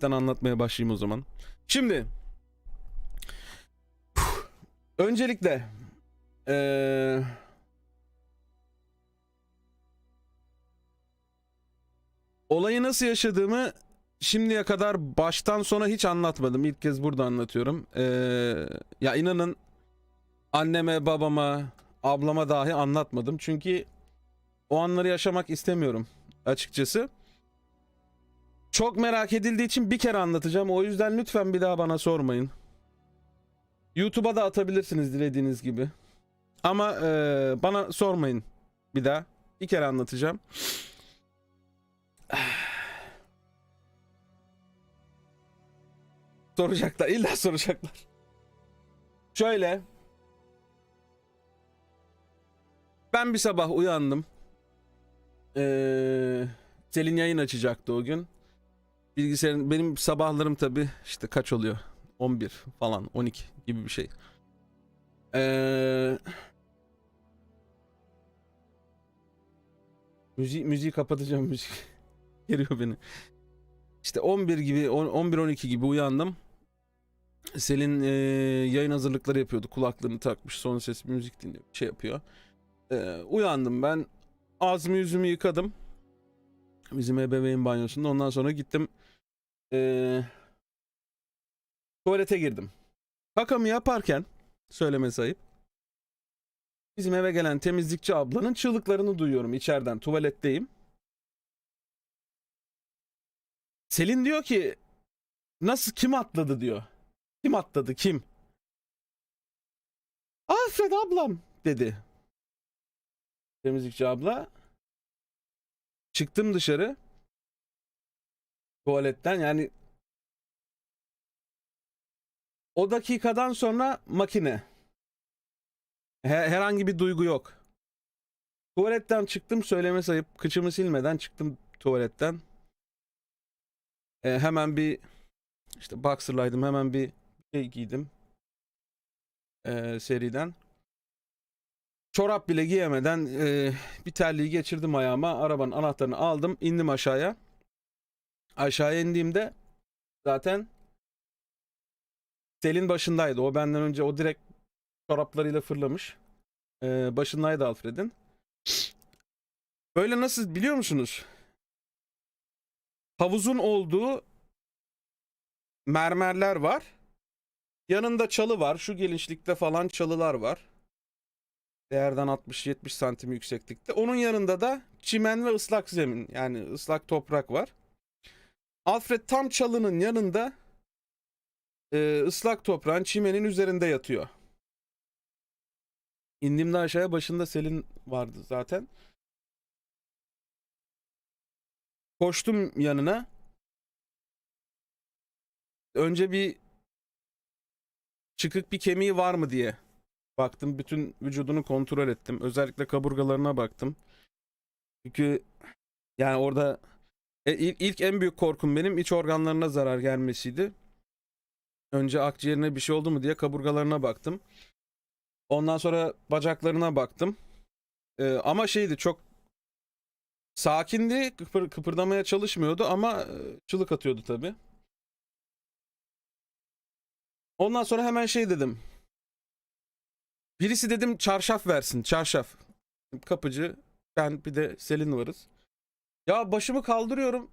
hafiften anlatmaya başlayayım o zaman. Şimdi öncelikle eee olayı nasıl yaşadığımı şimdiye kadar baştan sona hiç anlatmadım. İlk kez burada anlatıyorum. Eee, ya inanın anneme, babama, ablama dahi anlatmadım. Çünkü o anları yaşamak istemiyorum açıkçası. Çok merak edildiği için bir kere anlatacağım. O yüzden lütfen bir daha bana sormayın. YouTube'a da atabilirsiniz dilediğiniz gibi. Ama eee, bana sormayın bir daha. Bir kere anlatacağım. Soracaklar. illa soracaklar. Şöyle. Ben bir sabah uyandım. Ee, Selin yayın açacaktı o gün. Bilgisayarın benim sabahlarım tabi işte kaç oluyor? 11 falan 12 gibi bir şey. Ee, müziği, müziği kapatacağım müzik. Geriyor beni. İşte 11 gibi 11-12 gibi uyandım. Selin e, yayın hazırlıkları yapıyordu. Kulaklığını takmış son ses müzik dinliyor. Şey yapıyor. E, uyandım ben. Ağzımı yüzümü yıkadım. Bizim ebeveyn banyosunda. Ondan sonra gittim. E, tuvalete girdim. Kakamı yaparken söyleme sayıp bizim eve gelen temizlikçi ablanın çığlıklarını duyuyorum içeriden. Tuvaletteyim. Selin diyor ki nasıl kim atladı diyor. Kim atladı kim? Alfred ablam dedi. Temizlikçi abla. Çıktım dışarı. Tuvaletten yani o dakikadan sonra makine. Her- herhangi bir duygu yok. Tuvaletten çıktım söyleme sayıp kıçımı silmeden çıktım tuvaletten. E, hemen bir işte boxer'laydım hemen bir şey giydim e, seriden. Çorap bile giyemeden e, bir terliği geçirdim ayağıma. Arabanın anahtarını aldım. indim aşağıya. Aşağıya indiğimde zaten Selin başındaydı. O benden önce o direkt çoraplarıyla fırlamış. E, başındaydı Alfred'in. Böyle nasıl biliyor musunuz? havuzun olduğu mermerler var. Yanında çalı var. Şu genişlikte falan çalılar var. Değerden 60-70 santim yükseklikte. Onun yanında da çimen ve ıslak zemin yani ıslak toprak var. Alfred tam çalının yanında e, ıslak toprağın çimenin üzerinde yatıyor. İndiğimde aşağıya başında Selin vardı zaten. Koştum yanına. Önce bir çıkık bir kemiği var mı diye baktım. Bütün vücudunu kontrol ettim. Özellikle kaburgalarına baktım. Çünkü yani orada e, ilk, en büyük korkum benim iç organlarına zarar gelmesiydi. Önce akciğerine bir şey oldu mu diye kaburgalarına baktım. Ondan sonra bacaklarına baktım. Ee, ama şeydi çok sakindi, kıpır, kıpırdamaya çalışmıyordu ama e, çığlık atıyordu tabi. Ondan sonra hemen şey dedim. Birisi dedim çarşaf versin, çarşaf. Kapıcı, ben bir de Selin varız. Ya başımı kaldırıyorum.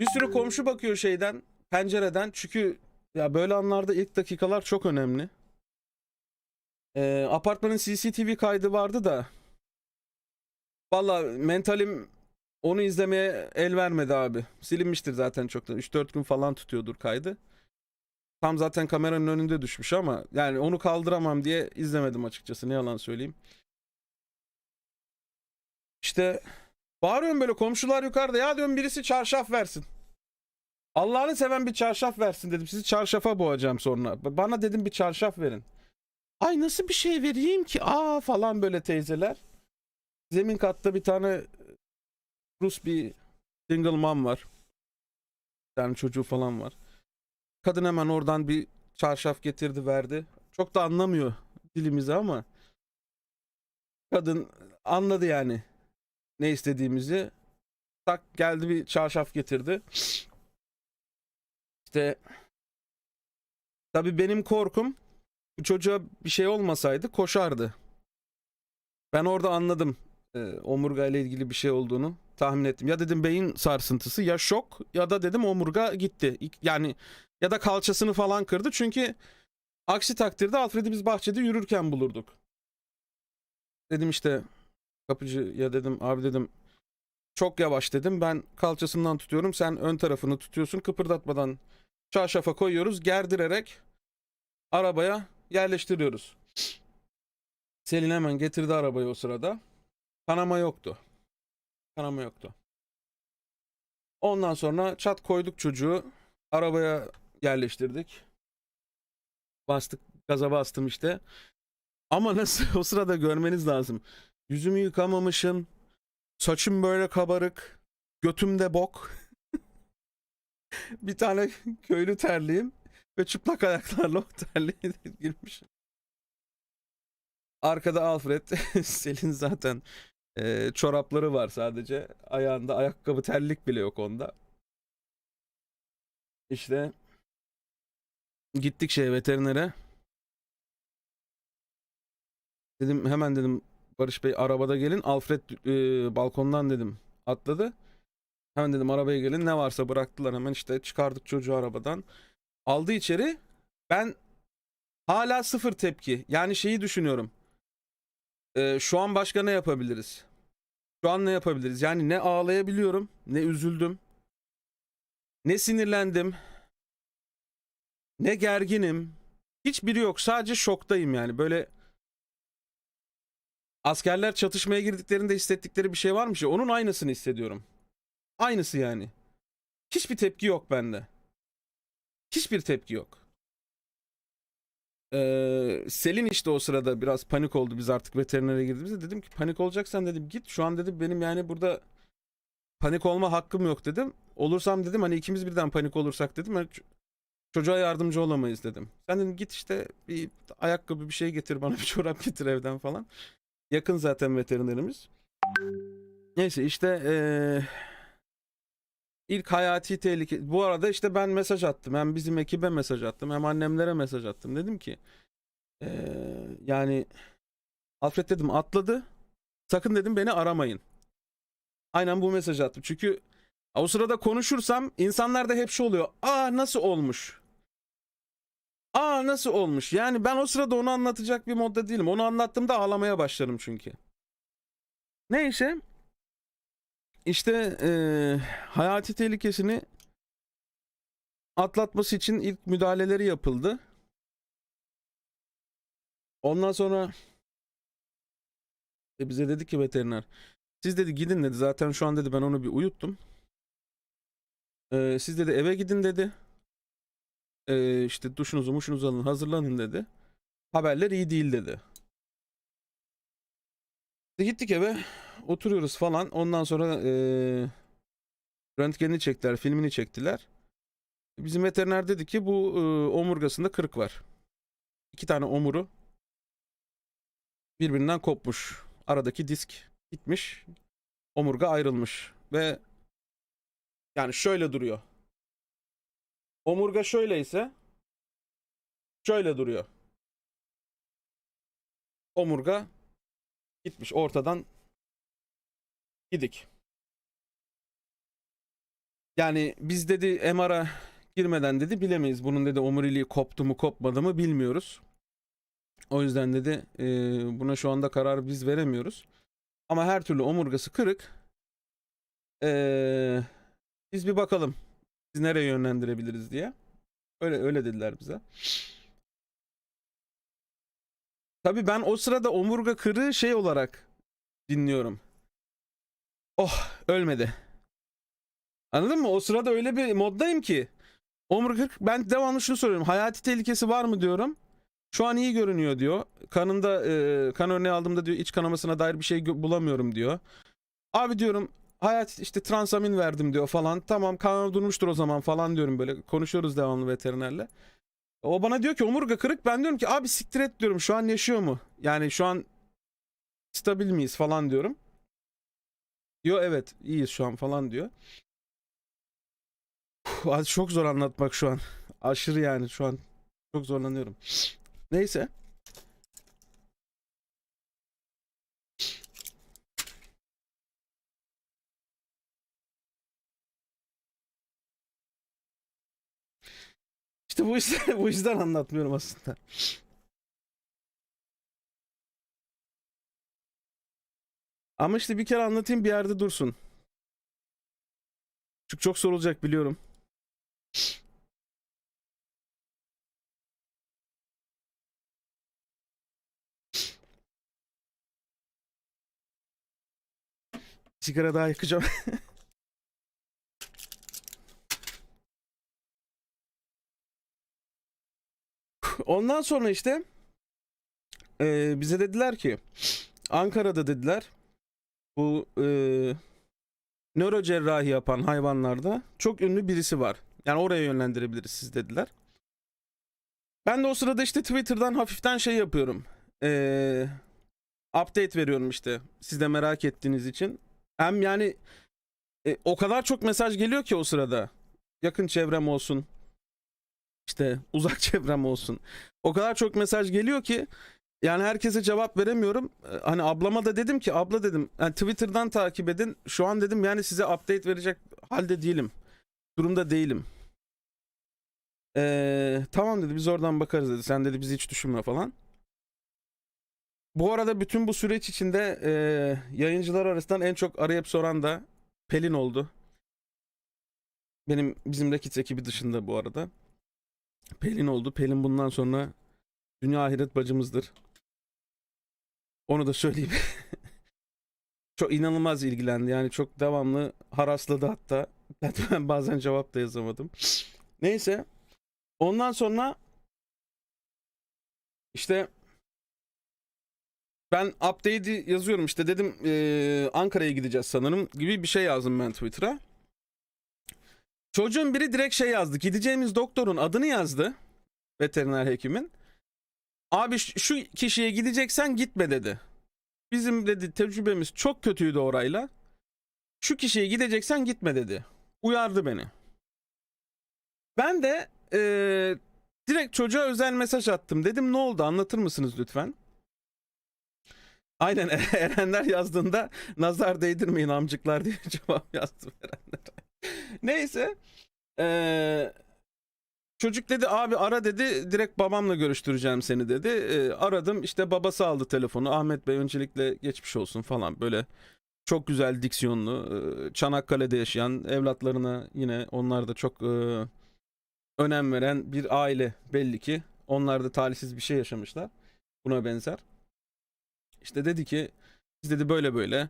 Bir sürü komşu bakıyor şeyden, pencereden. Çünkü ya böyle anlarda ilk dakikalar çok önemli. Ee, apartmanın CCTV kaydı vardı da Valla mentalim onu izlemeye el vermedi abi. Silinmiştir zaten çoktan. 3-4 gün falan tutuyordur kaydı. Tam zaten kameranın önünde düşmüş ama yani onu kaldıramam diye izlemedim açıkçası. Ne yalan söyleyeyim. İşte bağırıyorum böyle komşular yukarıda. Ya diyorum birisi çarşaf versin. Allah'ını seven bir çarşaf versin dedim. Sizi çarşafa boğacağım sonra. Bana dedim bir çarşaf verin. Ay nasıl bir şey vereyim ki? Aa falan böyle teyzeler. Zemin katta bir tane Rus bir single mom var. Bir tane çocuğu falan var. Kadın hemen oradan bir çarşaf getirdi verdi. Çok da anlamıyor dilimizi ama kadın anladı yani ne istediğimizi. Tak geldi bir çarşaf getirdi. İşte tabii benim korkum bu çocuğa bir şey olmasaydı koşardı. Ben orada anladım e, omurga ile ilgili bir şey olduğunu tahmin ettim. Ya dedim beyin sarsıntısı ya şok ya da dedim omurga gitti. Yani ya da kalçasını falan kırdı. Çünkü aksi takdirde Alfred'i biz bahçede yürürken bulurduk. Dedim işte kapıcı ya dedim abi dedim çok yavaş dedim. Ben kalçasından tutuyorum. Sen ön tarafını tutuyorsun. Kıpırdatmadan çarşafa koyuyoruz. Gerdirerek arabaya yerleştiriyoruz. Selin hemen getirdi arabayı o sırada. Kanama yoktu. Kanama yoktu. Ondan sonra çat koyduk çocuğu. Arabaya yerleştirdik. Bastık. Gaza bastım işte. Ama nasıl o sırada görmeniz lazım. Yüzümü yıkamamışım. Saçım böyle kabarık. Götümde bok. bir tane köylü terliyim. Ve çıplak ayaklarla o terliğe girmişim. Arkada Alfred. Selin zaten e, çorapları var sadece. Ayağında ayakkabı terlik bile yok onda. İşte gittik şeye veterinere. Dedim hemen dedim Barış Bey arabada gelin. Alfred e, balkondan dedim atladı. Hemen dedim arabaya gelin ne varsa bıraktılar hemen işte çıkardık çocuğu arabadan. Aldı içeri. Ben hala sıfır tepki. Yani şeyi düşünüyorum. E, şu an başka ne yapabiliriz? Şu an ne yapabiliriz? Yani ne ağlayabiliyorum, ne üzüldüm, ne sinirlendim, ne gerginim. Hiçbiri yok. Sadece şoktayım yani. Böyle askerler çatışmaya girdiklerinde hissettikleri bir şey varmış ya. Onun aynısını hissediyorum. Aynısı yani. Hiçbir tepki yok bende. Hiçbir tepki yok. Ee, Selin işte o sırada biraz panik oldu biz artık veterinere girdiğimizde. Dedim ki panik olacaksan dedim git. Şu an dedim benim yani burada panik olma hakkım yok dedim. Olursam dedim hani ikimiz birden panik olursak dedim. hani çocuğa yardımcı olamayız dedim. Sen dedim git işte bir ayakkabı bir şey getir bana bir çorap getir evden falan. Yakın zaten veterinerimiz. Neyse işte eee, ilk hayati tehlike. Bu arada işte ben mesaj attım. Hem bizim ekibe mesaj attım. Hem annemlere mesaj attım. Dedim ki eee, yani Alfred dedim atladı. Sakın dedim beni aramayın. Aynen bu mesajı attım. Çünkü o sırada konuşursam insanlarda hep şu oluyor. Aa nasıl olmuş? Aa nasıl olmuş? Yani ben o sırada onu anlatacak bir modda değilim. Onu anlattığımda ağlamaya başlarım çünkü. Neyse. İşte eee, hayati tehlikesini atlatması için ilk müdahaleleri yapıldı. Ondan sonra e, bize dedi ki veteriner siz dedi gidin dedi zaten şu an dedi ben onu bir uyuttum. Eee, siz dedi eve gidin dedi. Eee işte duşunuzu muşunuzu alın hazırlanın dedi. Haberler iyi değil dedi. Gittik eve oturuyoruz falan. Ondan sonra eee röntgenini çektiler, filmini çektiler. Bizim veteriner dedi ki bu eee, omurgasında kırık var. İki tane omuru birbirinden kopmuş. Aradaki disk gitmiş. Omurga ayrılmış ve yani şöyle duruyor. Omurga şöyleyse şöyle duruyor. Omurga gitmiş ortadan gidik. Yani biz dedi MR'a girmeden dedi bilemeyiz. Bunun dedi omuriliği koptu mu kopmadı mı bilmiyoruz. O yüzden dedi e, buna şu anda karar biz veremiyoruz. Ama her türlü omurgası kırık. E, biz bir bakalım. Biz nereye yönlendirebiliriz diye. Öyle öyle dediler bize. Tabii ben o sırada omurga kırığı şey olarak dinliyorum. Oh ölmedi. Anladın mı? O sırada öyle bir moddayım ki. Omurga. Ben devamlı şunu soruyorum. Hayati tehlikesi var mı diyorum. Şu an iyi görünüyor diyor. Kanında e, kan örneği aldığımda diyor iç kanamasına dair bir şey bulamıyorum diyor. Abi diyorum hayat işte transamin verdim diyor falan. Tamam kan durmuştur o zaman falan diyorum böyle. Konuşuyoruz devamlı veterinerle. O bana diyor ki omurga kırık. Ben diyorum ki abi siktir et diyorum. Şu an yaşıyor mu? Yani şu an stabil miyiz falan diyorum. Diyor evet iyiyiz şu an falan diyor. az- çok zor anlatmak şu an. Aşırı yani şu an çok zorlanıyorum. Neyse. İşte bu yüzden, bu yüzden anlatmıyorum aslında. Ama işte bir kere anlatayım bir yerde dursun. Çünkü çok sorulacak biliyorum. Sigara daha yakacağım. Ondan sonra işte eee, bize dediler ki Ankara'da dediler bu eee nöro cerrahi yapan hayvanlarda çok ünlü birisi var. Yani oraya yönlendirebiliriz siz dediler. Ben de o sırada işte Twitter'dan hafiften şey yapıyorum. Eee update veriyorum işte. Siz de merak ettiğiniz için. Hem yani e, o kadar çok mesaj geliyor ki o sırada. Yakın çevrem olsun. İşte uzak çevrem olsun. O kadar çok mesaj geliyor ki yani herkese cevap veremiyorum. Ee, Hani ablama da dedim ki abla dedim yani Twitter'dan takip edin. Şu an dedim yani size update verecek halde değilim. Durumda değilim. Ee, tamam dedi biz oradan bakarız dedi. Sen dedi bizi hiç düşünme falan. Bu arada bütün bu süreç içinde e, yayıncılar arasından en çok arayıp soran da Pelin oldu. Benim bizim Rekit ekibi dışında bu arada. Pelin oldu. Pelin bundan sonra dünya ahiret bacımızdır. Onu da söyleyeyim. çok inanılmaz ilgilendi. Yani çok devamlı harasladı hatta. Ben, bazen cevap da yazamadım. Neyse. Ondan sonra işte ben update'i yazıyorum işte dedim eee, Ankara'ya gideceğiz sanırım gibi bir şey yazdım ben Twitter'a. Çocuğun biri direkt şey yazdı. Gideceğimiz doktorun adını yazdı. Veteriner hekimin. Abi şu kişiye gideceksen gitme dedi. Bizim dedi tecrübemiz çok kötüydü orayla. Şu kişiye gideceksen gitme dedi. Uyardı beni. Ben de eee, direkt çocuğa özel mesaj attım. Dedim ne oldu anlatır mısınız lütfen? Aynen Erenler yazdığında nazar değdirmeyin amcıklar diye cevap yazdım Erenler. Neyse. Eee, çocuk dedi abi ara dedi direkt babamla görüştüreceğim seni dedi. Eee, aradım işte babası aldı telefonu. Ahmet Bey öncelikle geçmiş olsun falan böyle. Çok güzel diksiyonlu. eee, Çanakkale'de yaşayan evlatlarına yine onlar da çok eee, önem veren bir aile belli ki. Onlar da talihsiz bir şey yaşamışlar. Buna benzer. İşte dedi ki biz dedi böyle böyle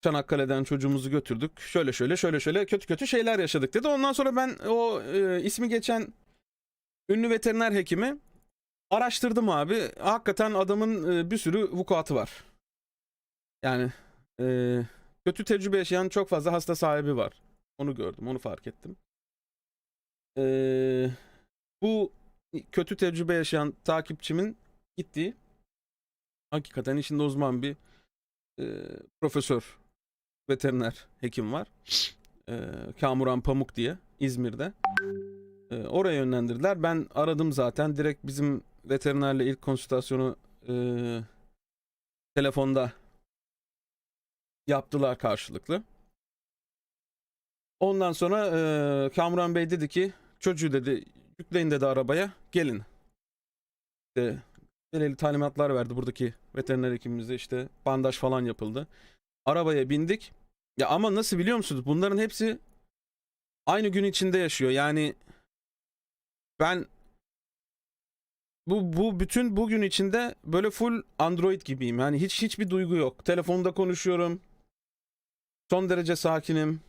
Çanakkale'den çocuğumuzu götürdük. Şöyle şöyle şöyle şöyle kötü kötü şeyler yaşadık dedi. Ondan sonra ben o e, ismi geçen ünlü veteriner hekimi araştırdım abi. Hakikaten adamın e, bir sürü vukuatı var. Yani e, kötü tecrübe yaşayan çok fazla hasta sahibi var. Onu gördüm, onu fark ettim. E, bu kötü tecrübe yaşayan takipçimin gittiği hakikaten işinde uzman bir e, profesör veteriner hekim var. E, Kamuran Pamuk diye İzmir'de. E, oraya yönlendirdiler. Ben aradım zaten. Direkt bizim veterinerle ilk konsültasyonu e, telefonda yaptılar karşılıklı. Ondan sonra e, Kamuran Bey dedi ki çocuğu dedi yükleyin dedi arabaya gelin. İşte belirli talimatlar verdi buradaki veteriner hekimimize işte bandaj falan yapıldı. Arabaya bindik. Ya ama nasıl biliyor musunuz? Bunların hepsi aynı gün içinde yaşıyor. Yani ben bu bu bütün bugün içinde böyle full Android gibiyim. Yani hiç hiçbir duygu yok. Telefonda konuşuyorum. Son derece sakinim.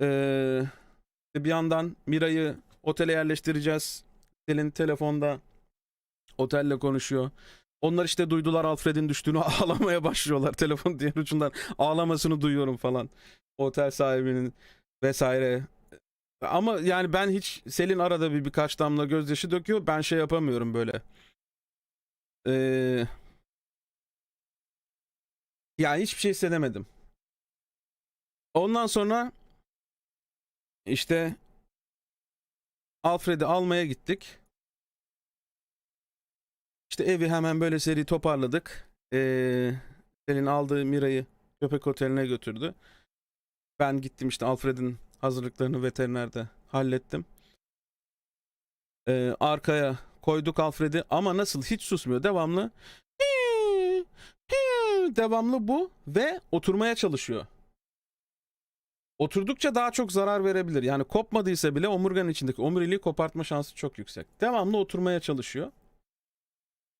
Ee, bir yandan Mira'yı otele yerleştireceğiz. Selin telefonda otelle konuşuyor. Onlar işte duydular Alfred'in düştüğünü ağlamaya başlıyorlar. Telefon diğer ucundan ağlamasını duyuyorum falan. Otel sahibinin vesaire. Ama yani ben hiç Selin arada bir birkaç damla gözyaşı döküyor. Ben şey yapamıyorum böyle. Ee, yani hiçbir şey hissedemedim. Ondan sonra işte Alfred'i almaya gittik. İşte evi hemen böyle seri toparladık. Ee, Selin aldığı Mira'yı köpek oteline götürdü. Ben gittim işte Alfred'in hazırlıklarını veterinerde hallettim. Ee, arkaya koyduk Alfred'i ama nasıl hiç susmuyor devamlı. Devamlı bu ve oturmaya çalışıyor. Oturdukça daha çok zarar verebilir. Yani kopmadıysa bile omurganın içindeki omuriliği kopartma şansı çok yüksek. Devamlı oturmaya çalışıyor.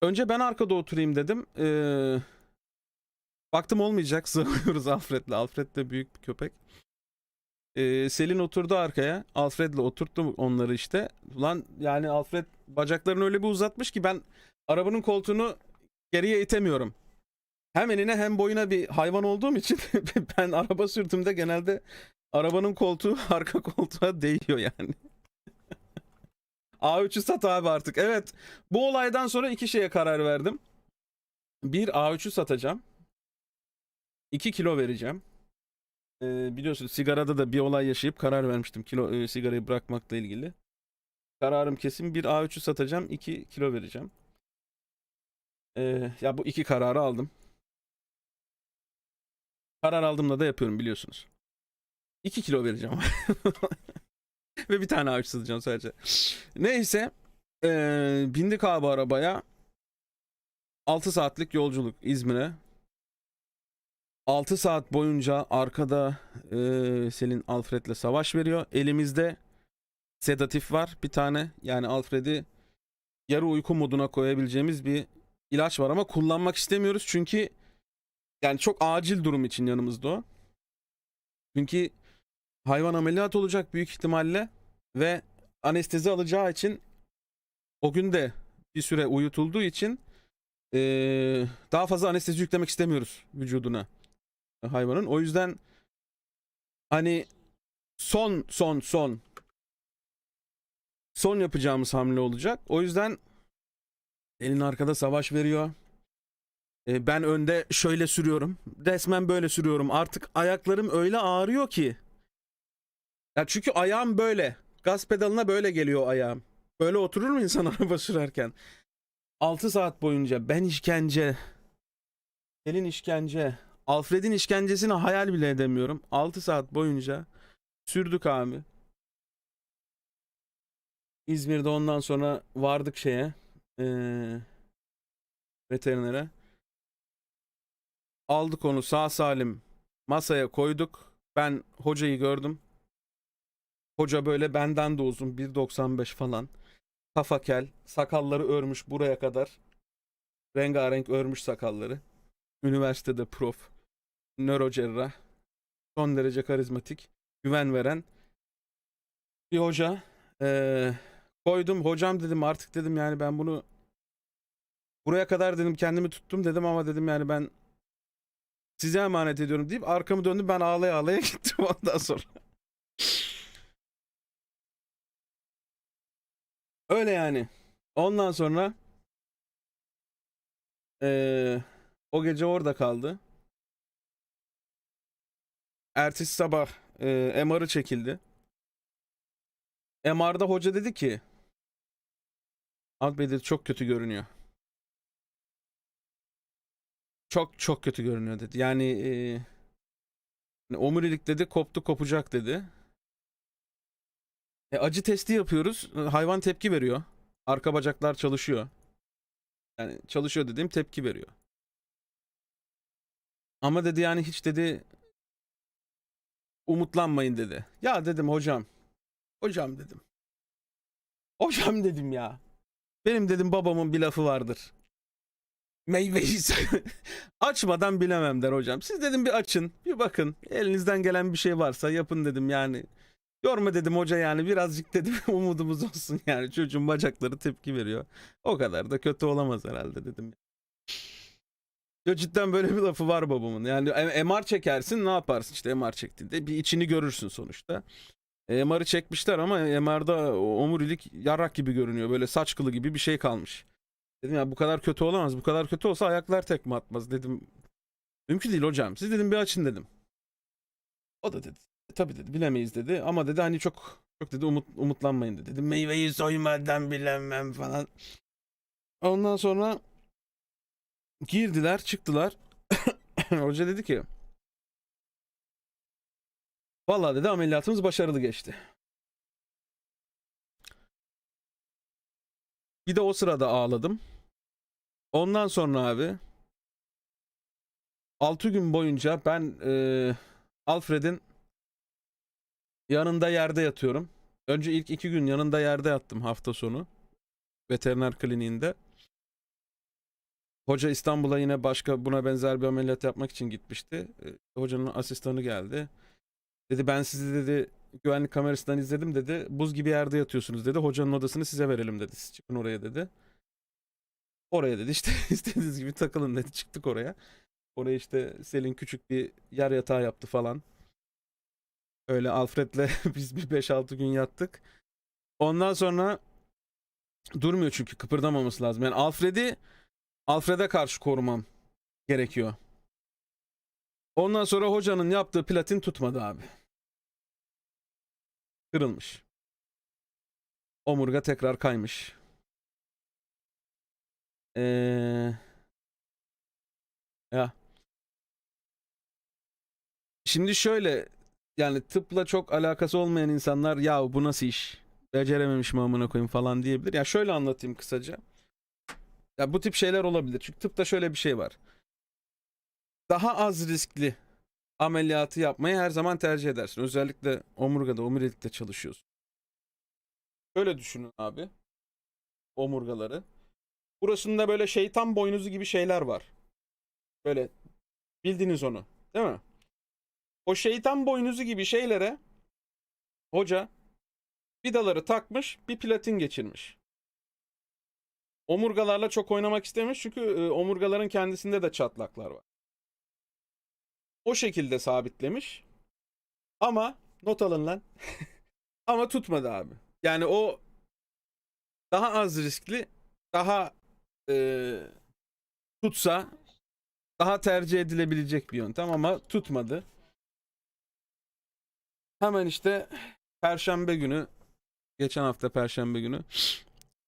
Önce ben arkada oturayım dedim. Ee, baktım olmayacak. Sığmıyoruz Alfred'le. Alfred de büyük bir köpek. Ee, Selin oturdu arkaya. Alfred'le oturttum onları işte. Ulan yani Alfred bacaklarını öyle bir uzatmış ki ben arabanın koltuğunu geriye itemiyorum. Hem enine hem boyuna bir hayvan olduğum için ben araba sürdüğümde genelde arabanın koltuğu arka koltuğa değiyor yani. A3'ü sat abi artık. Evet. Bu olaydan sonra iki şeye karar verdim. Bir A3'ü satacağım. 2 kilo vereceğim. Ee, biliyorsunuz sigarada da bir olay yaşayıp karar vermiştim kilo e, sigarayı bırakmakla ilgili. Kararım kesin. Bir A3'ü satacağım. 2 kilo vereceğim. Ee, ya bu iki kararı aldım. Karar aldığımda da yapıyorum biliyorsunuz. 2 kilo vereceğim. Ve bir tane ağaç satacağım sadece. Neyse. Ee, bindik abi arabaya. 6 saatlik yolculuk İzmir'e. 6 saat boyunca arkada e, Selin Alfred'le savaş veriyor. Elimizde sedatif var bir tane. Yani Alfred'i yarı uyku moduna koyabileceğimiz bir ilaç var ama kullanmak istemiyoruz çünkü yani çok acil durum için yanımızda o. Çünkü hayvan ameliyat olacak büyük ihtimalle ve anestezi alacağı için o gün de bir süre uyutulduğu için eee, daha fazla anestezi yüklemek istemiyoruz vücuduna hayvanın. O yüzden hani son son son son yapacağımız hamle olacak. O yüzden elin arkada savaş veriyor. E, ben önde şöyle sürüyorum. Resmen böyle sürüyorum. Artık ayaklarım öyle ağrıyor ki. Ya çünkü ayağım böyle. Gaz pedalına böyle geliyor ayağım. Böyle oturur mu insan araba sürerken? 6 saat boyunca ben işkence. Elin işkence. Alfred'in işkencesini hayal bile edemiyorum. 6 saat boyunca sürdük abi. İzmir'de ondan sonra vardık şeye. Ee, veterinere. Aldık onu sağ salim masaya koyduk. Ben hocayı gördüm. Hoca böyle benden de uzun 1.95 falan. Kafa kel, sakalları örmüş buraya kadar. Rengarenk örmüş sakalları. Üniversitede prof. Nörocerrah. Son derece karizmatik. Güven veren. Bir hoca. Ee, koydum. Hocam dedim artık dedim yani ben bunu buraya kadar dedim kendimi tuttum dedim ama dedim yani ben size emanet ediyorum deyip arkamı döndüm ben ağlaya ağlaya gittim ondan sonra. Öyle yani. Ondan sonra eee, o gece orada kaldı. Ertesi sabah eee MR'ı çekildi. MR'da hoca dedi ki Alp dedi çok kötü görünüyor. Çok çok kötü görünüyor dedi. Yani eee omurilik dedi koptu kopacak dedi. E, acı testi yapıyoruz. E, Hayvan tepki veriyor. Arka bacaklar çalışıyor. Yani çalışıyor dediğim tepki veriyor. Ama dedi yani hiç dedi umutlanmayın dedi. Ya dedim hocam. Hocam dedim. Hocam dedim ya. Benim dedim babamın bir lafı vardır. Meyveyi açmadan bilemem der hocam. Siz dedim bir açın, bir bakın. Elinizden gelen bir şey varsa yapın dedim yani. Yorma dedim hoca yani birazcık dedim umudumuz olsun yani çocuğun bacakları tepki veriyor. O kadar da kötü olamaz herhalde dedim. Ya cidden böyle bir lafı var babamın. Yani MR çekersin ne yaparsın işte MR çektiğinde bir içini görürsün sonuçta. E, MR'ı çekmişler ama MR'da omurilik yarrak gibi görünüyor. Böyle saç kılı gibi bir şey kalmış. Dedim ya bu kadar kötü olamaz. Bu kadar kötü olsa ayaklar tekme atmaz dedim. Mümkün değil hocam. Siz dedim bir açın dedim. O da dedi. Tabii dedi bilemeyiz dedi ama dedi hani çok Çok dedi umut, umutlanmayın dedi. Dedim meyveyi soymadan bilemem falan. Ondan sonra girdiler çıktılar. Hoca dedi ki Vallahi dedi ameliyatımız başarılı geçti. Bir de o sırada ağladım. Ondan sonra abi 6 gün boyunca ben e, Alfred'in yanında yerde yatıyorum. Önce ilk 2 gün yanında yerde yattım hafta sonu. Veteriner kliniğinde. Hoca İstanbul'a yine başka buna benzer bir ameliyat yapmak için gitmişti. E, Hocanın asistanı geldi. Dedi ben sizi dedi güvenlik kamerasından izledim dedi. Buz gibi yerde yatıyorsunuz dedi. Hocanın odasını size verelim dedi. Siz çıkın oraya dedi. Oraya dedi işte istediğiniz gibi takılın dedi. Çıktık oraya. Oraya işte Selin küçük bir yer yatağı yaptı falan. Öyle Alfred'le biz bir 5-6 gün yattık. Ondan sonra durmuyor çünkü kıpırdamaması lazım. Yani Alfred'i Alfred'e karşı korumam gerekiyor. Ondan sonra hocanın yaptığı platin tutmadı abi. Kırılmış. Omurga tekrar kaymış. Ee, ya. Şimdi şöyle yani tıpla çok alakası olmayan insanlar ya bu nasıl iş? Becerememiş mi amına koyayım falan diyebilir. Ya şöyle anlatayım kısaca. Ya bu tip şeyler olabilir. Çünkü tıpta şöyle bir şey var. Daha az riskli ameliyatı yapmayı her zaman tercih edersin. Özellikle omurgada, omurilikte çalışıyorsun. Şöyle düşünün abi. Omurgaları. Burasında böyle şeytan boynuzu gibi şeyler var. Böyle bildiniz onu, değil mi? O şeytan boynuzu gibi şeylere hoca vidaları takmış, bir platin geçirmiş. Omurgalarla çok oynamak istemiş çünkü e, omurgaların kendisinde de çatlaklar var. O şekilde sabitlemiş. Ama not alın lan. Ama tutmadı abi. Yani o daha az riskli, daha e, tutsa daha tercih edilebilecek bir yöntem ama tutmadı. Hemen işte Perşembe günü, geçen hafta Perşembe günü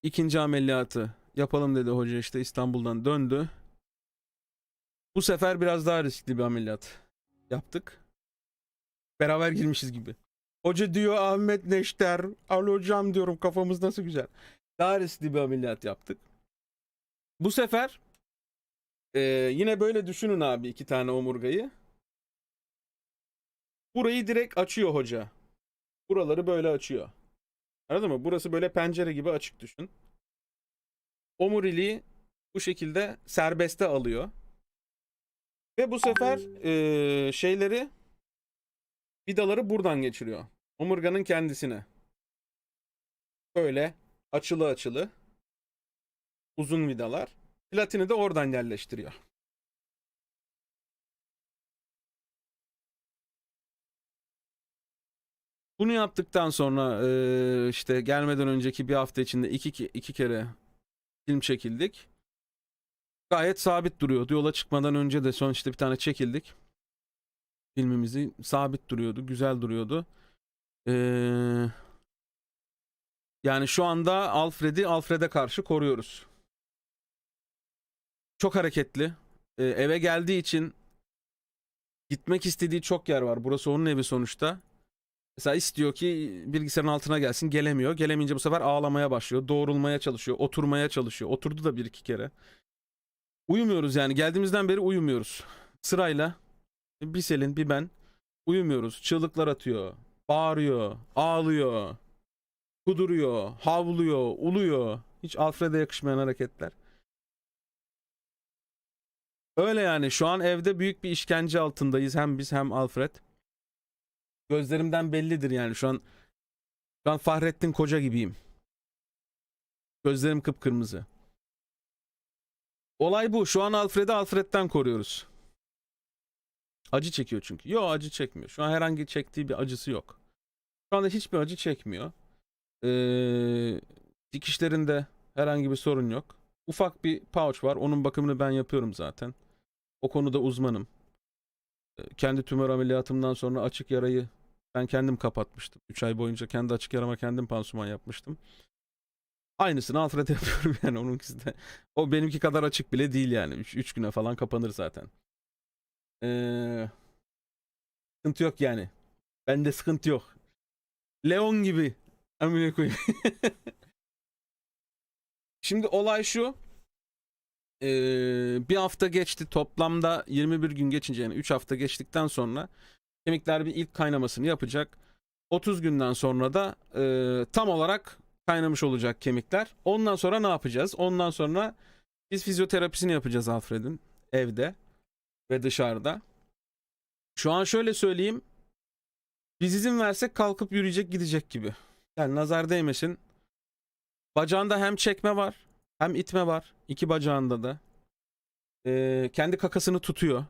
ikinci ameliyatı yapalım dedi hoca işte İstanbul'dan döndü. Bu sefer biraz daha riskli bir ameliyat yaptık. Beraber girmişiz gibi. Hoca diyor Ahmet Neşter. Al hocam diyorum kafamız nasıl güzel. Daha riskli bir ameliyat yaptık. Bu sefer e, yine böyle düşünün abi iki tane omurgayı. Burayı direkt açıyor hoca. Buraları böyle açıyor. Anladın mı? Burası böyle pencere gibi açık düşün. Omuriliği bu şekilde serbeste alıyor. Ve bu sefer eee, şeyleri vidaları buradan geçiriyor. Omurganın kendisine. Böyle açılı açılı uzun vidalar. Platini de oradan yerleştiriyor. Bunu yaptıktan sonra işte gelmeden önceki bir hafta içinde iki, iki kere film çekildik. Gayet sabit duruyordu. Yola çıkmadan önce de son işte bir tane çekildik. Filmimizi sabit duruyordu. Güzel duruyordu. Yani şu anda Alfred'i Alfred'e karşı koruyoruz. Çok hareketli. Eve geldiği için gitmek istediği çok yer var. Burası onun evi sonuçta. Mesela istiyor ki bilgisayarın altına gelsin. Gelemiyor. Gelemeyince bu sefer ağlamaya başlıyor. Doğrulmaya çalışıyor. Oturmaya çalışıyor. Oturdu da bir iki kere. Uyumuyoruz yani. Geldiğimizden beri uyumuyoruz. Sırayla bir Selin bir ben uyumuyoruz. Çığlıklar atıyor. Bağırıyor. Ağlıyor. Kuduruyor. Havlıyor. Uluyor. Hiç Alfred'e yakışmayan hareketler. Öyle yani. Şu an evde büyük bir işkence altındayız. Hem biz hem Alfred. Gözlerimden bellidir yani. Şu an şu an Fahrettin Koca gibiyim. Gözlerim kıpkırmızı. Olay bu. Şu an Alfred'i Alfred'den koruyoruz. Acı çekiyor çünkü. Yok acı çekmiyor. Şu an herhangi çektiği bir acısı yok. Şu anda hiçbir acı çekmiyor. Ee, dikişlerinde herhangi bir sorun yok. Ufak bir pouch var. Onun bakımını ben yapıyorum zaten. O konuda uzmanım. Ee, kendi tümör ameliyatımdan sonra açık yarayı Ben kendim kapatmıştım. 3 ay boyunca kendi açık yarama kendim pansuman yapmıştım. Aynısını Alfred yapıyorum yani onunkisi de. O benimki kadar açık bile değil yani. 3 güne falan kapanır zaten. Ee, sıkıntı yok yani. Bende sıkıntı yok. Leon gibi. Amına koyayım. Şimdi olay şu. Ee, bir hafta geçti. Toplamda 21 gün geçince yani 3 hafta geçtikten sonra kemikler bir ilk kaynamasını yapacak. 30 günden sonra da e, tam olarak kaynamış olacak kemikler. Ondan sonra ne yapacağız? Ondan sonra biz fizyoterapisini yapacağız Alfred'in evde ve dışarıda. Şu an şöyle söyleyeyim. Biz izin versek kalkıp yürüyecek gidecek gibi. Yani nazar değmesin. Bacağında hem çekme var hem itme var. İki bacağında da. Ee, kendi kakasını tutuyor.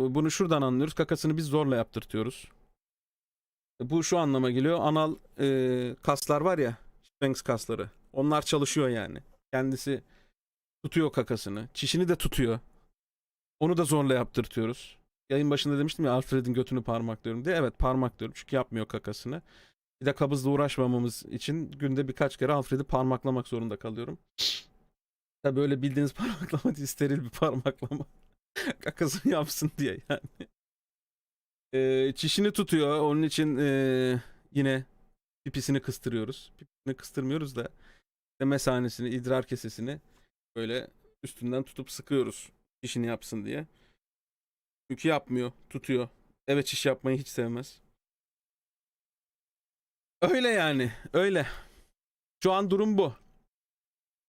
Bu- Bunu şuradan anlıyoruz. Kakasını biz zorla yaptırtıyoruz. Bu şu anlama geliyor. Anal e, kaslar var ya. Sphinx kasları. Onlar çalışıyor yani. Kendisi tutuyor kakasını. Çişini de tutuyor. Onu da zorla yaptırtıyoruz. Yayın başında demiştim ya Alfred'in götünü parmaklıyorum diye. Evet parmaklıyorum çünkü yapmıyor kakasını. Bir de kabızla uğraşmamamız için günde birkaç kere Alfred'i parmaklamak zorunda kalıyorum. Tabi böyle bildiğiniz parmaklama değil steril bir parmaklama. Kakasını yapsın diye yani. Ee, çişini tutuyor. Onun için ee, yine pipisini kıstırıyoruz. Pipisini kıstırmıyoruz da işte mesanesini, idrar kesesini böyle üstünden tutup sıkıyoruz. Çişini yapsın diye. Çünkü yapmıyor, tutuyor. Evet çiş yapmayı hiç sevmez. Öyle yani, öyle. Şu an durum bu.